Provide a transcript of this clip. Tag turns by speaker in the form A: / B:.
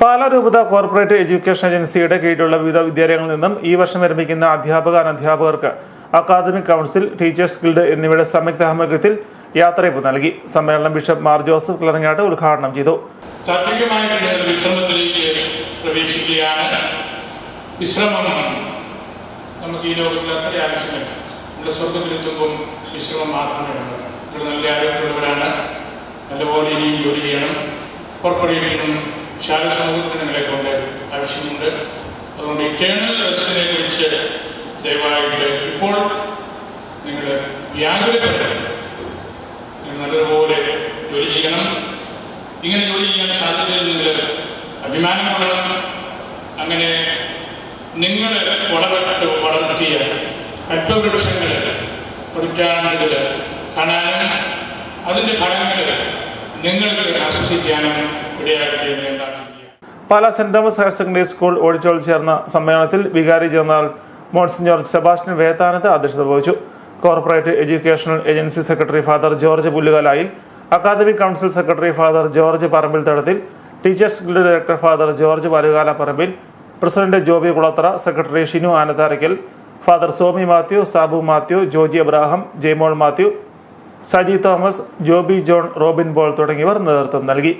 A: പാലാ രൂപത corporate education ഏജൻസിയുടെ കീഴിലുള്ള വിവിധ വിദ്യാലയങ്ങളിൽ നിന്നും ഈ വർഷം വിരമിക്കുന്ന അധ്യാപക അനധ്യാപകർക്ക് അക്കാദമിക് കൗൺസിൽ ടീച്ചേഴ്സ് ഗിൽഡ് എന്നിവയുടെ സംയുക്ത ആഭിമുഖ്യത്തിൽ യാത്രയപ്പ് നൽകി. സമ്മേളനം ബിഷപ്പ് മാർ ജോസഫ് കിളറങ്ങാട്ട് ഉദ്ഘാടനം ചെയ്തു.
B: പ്രവേശിക്കുകയാണ്. നമുക്ക് ഈ നല്ല ആരോഗ്യമുള്ളവരാണ്. നല്ലപോലെ ഇനിയും ജോലി ചെയ്യണം. കോർപ്പറേറ്റിനും ശാല സമൂഹത്തിന് നിങ്ങളെ കൊണ്ട് ആവശ്യമുണ്ട്. അതുകൊണ്ട് ഇറ്റേണൽ റെസ്റ്റിനെ കുറിച്ച് ദയവായിട്ട് ഇപ്പോൾ നിങ്ങൾ വ്യാകുലപ്പെടരുത് നല്ലതുപോലെ ജോലി ചെയ്യണം. ഇങ്ങനെ ജോലി ചെയ്യാൻ സാധിച്ചിരുന്നെങ്കിൽ അഭിമാനം കൊള്ളണം അങ്ങനെ നിങ്ങൾ വളർത്തു വളർത്തിയ അല്പവൃക്ഷങ്ങൾ പതിറ്റാണ്ടുകൾ കാണാനും അതിന്റെ ഫലങ്ങൾ നിങ്ങൾക്ക് ആസ്വദിക്കാനും
A: പാലാ സെന്റ് തോമസ് ഹയർ സെക്കൻഡറി സ്കൂൾ ഓഡിറ്റോറിൽ ചേർന്ന സമ്മേളനത്തിൽ വികാരി ജനറൽ മോൺസിഞ്ഞോർ സെബാസ്റ്റ്യൻ വേത്താനത്ത് അധ്യക്ഷത വഹിച്ചു. Corporate educational agency secretary Father George Pullukalayi academic council secretary Father George Parampil Thadathil teachers guild director Father George Varukala Parampil president Joby Kulathara secretary Shinu Anatharackal Father Somy Mathew Sabu Mathew Joji Abraham Jaimol Mathew Saji Thomas Joby John Robin ball തുടങ്ങിയവർ നേതൃത്വം നൽകി.